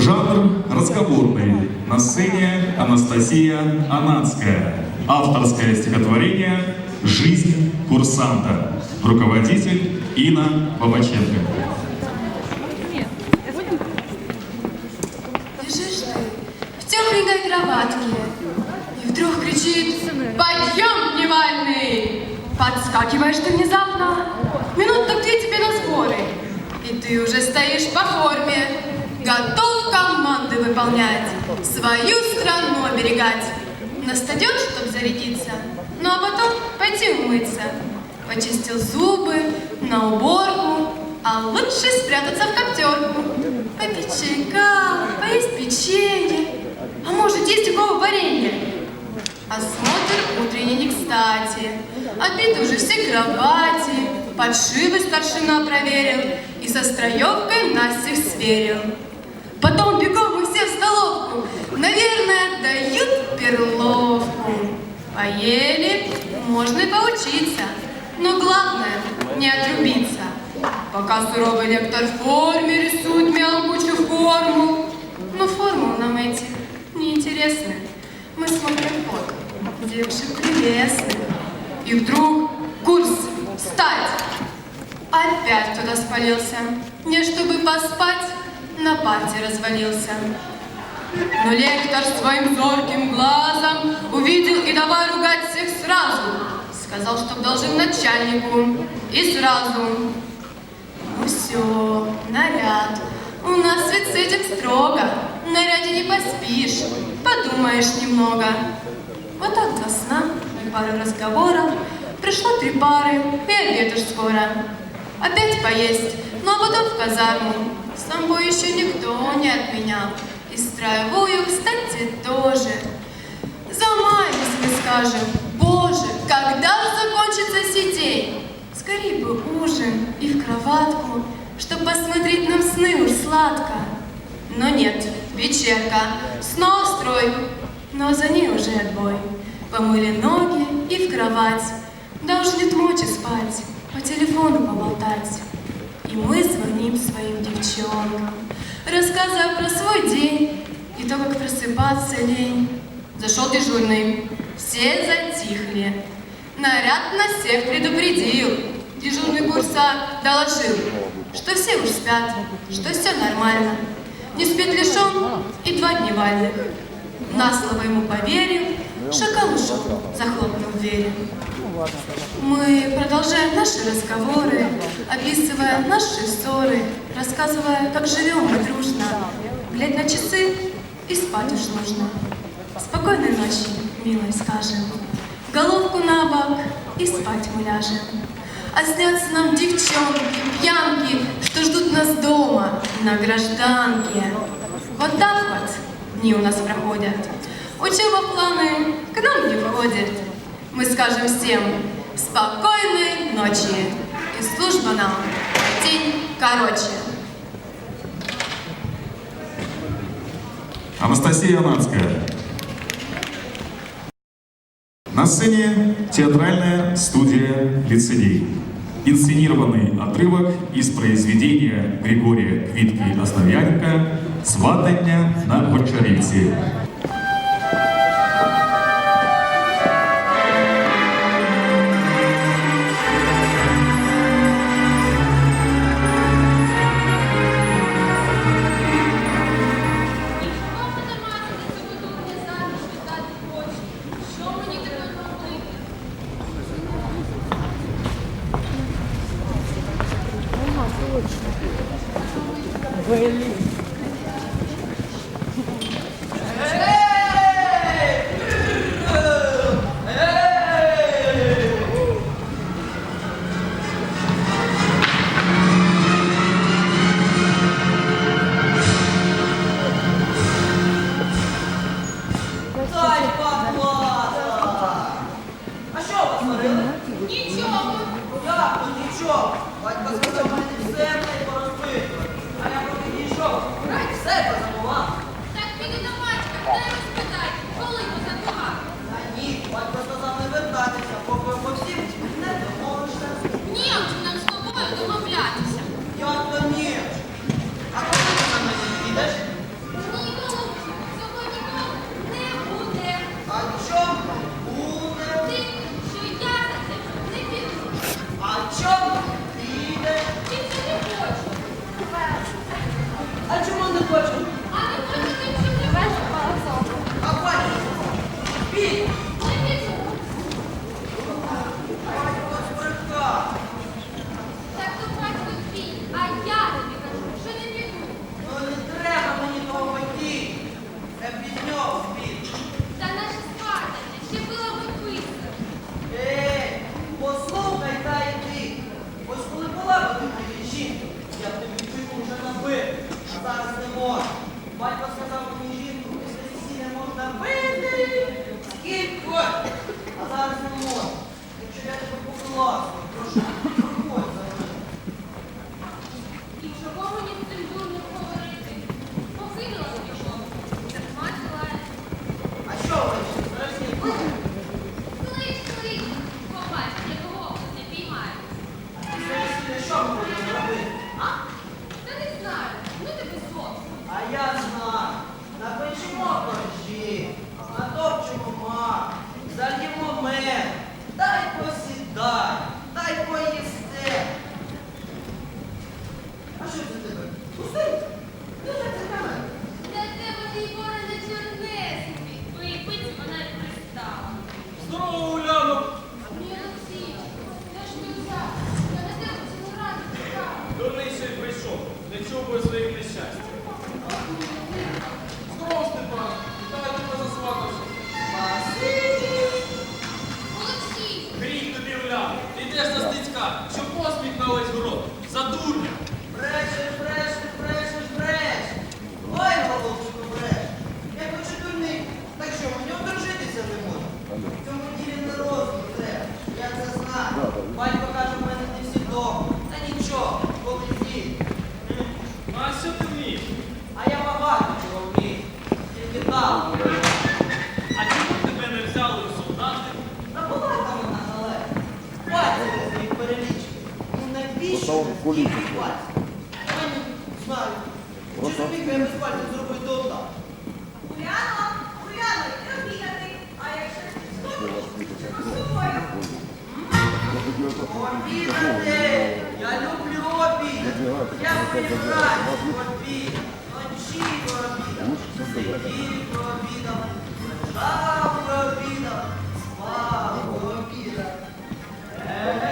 Жанр разговорный. На сцене Анастасия Ананская. Авторское стихотворение «Жизнь курсанта». Руководитель Инна Бабаченко. Лежишь в тепленькой кроватке, и вдруг кричит «Подъем, дневальный!» Подскакиваешь ты внезапно, минут так две тебе на сборы, и ты уже стоишь по форме, готов команды выполнять, свою страну оберегать. На стадион, чтоб зарядиться, ну а потом пойти умыться. Почистил зубы, на уборку, а лучше спрятаться в коптерку. Попить чайка, поесть печенье, а может десятикового варенья. Осмотр утренний не кстати, обиты уже все кровати, подшивы старшина проверил и со строевкой Настя сверил. Потом бегом мы все в столовку, наверное, дают перловку. Поели, можно и поучиться, но главное не отрубиться. Пока суровый лектор в форме рисует мелкую форму. Но формулы нам эти неинтересны. Мы смотрим фото, девушек прелестных. И вдруг курс встать. Опять туда спалился. Не чтобы поспать, на парте развалился. Но лектор своим зорким глазом увидел и давай ругать всех сразу. Сказал, что должен начальнику. И сразу. Ну все, наряд. У нас ведь с этим строго. Наряде не поспишь, подумаешь немного. Вот так до сна и пару разговоров. Пришло три пары, и обед уж скоро. Опять поесть, ну а потом в казарму. Самбо еще никто не отменял. И строевую, кстати, тоже. Замаялись мы скажем, боже, когда закончится сей день? Скорей бы ужин и в кроватку, чтоб посмотреть нам сны уж сладко. Но нет, вечерка, снова строй, но за ней уже отбой. Помыли ноги и в кровать, да уж нет мочи спать, по телефону поболтать. И мы звоним своим девчонкам, рассказывая про свой день и то, как просыпаться лень. Зашел дежурный, все затихли. Наряд нас всех предупредил. Дежурный курсак доложил, что все уж спят, что все нормально. Не спит лишь он и два дневальных. На слово ему поверив, шакал ушел, захлопнув двери. Мы продолжаем наши разговоры, описывая наши ссоры, рассказывая, как живем мы дружно. Глядь на часы и спать уж нужно. Спокойной ночи, милой, скажем. Головку на бок и спать мы ляжем. А снятся нам девчонки, пьянки, что ждут нас дома, на гражданке. Вот так вот дни у нас проходят. Учеба планы к нам не входит. Мы скажем всем спокойной ночи. И служба нам день короче. Анастасия Ананская. На сцене театральная студия «Лицедей». Инсценированный отрывок из произведения Григория Квитки Основьяненко «Сватання на Гончариці». Блин. Нічого! Як ничего. Зараз не можна. Якщо я тебе покласну, прошу, Здорово, Уляно! Ні, Олексій, я ж не взяв. Я на тебе цілу раду чекала. Дурний ще й прийшов, не чув би своїх нещастя. Здорово, Степан! Давай тебе засватався. Олексій, Гріх тобі, Уляно! Ідеш за стицька, що посміх на весь город. За дурня! Брешеш, брешеш, В цьому ділі не розум треба. Я це знаю. Батько каже, в мене не всі вдома. Та нічого, зі. Ну а що ти вмієш? А я багато чого вмію. Тільки там. А чому тебе не взяли солдати? Та була там вона далеко. Пальці їх перелічити. Ну навіщо ви скільки пальців? Я не знаю. Чи зумів я без пальців зробити Уляно, Я люблю обід! Я прибираю обід! Ночі пообідав, сидів пообідав, лежав пообідав, спав пообідав. Е,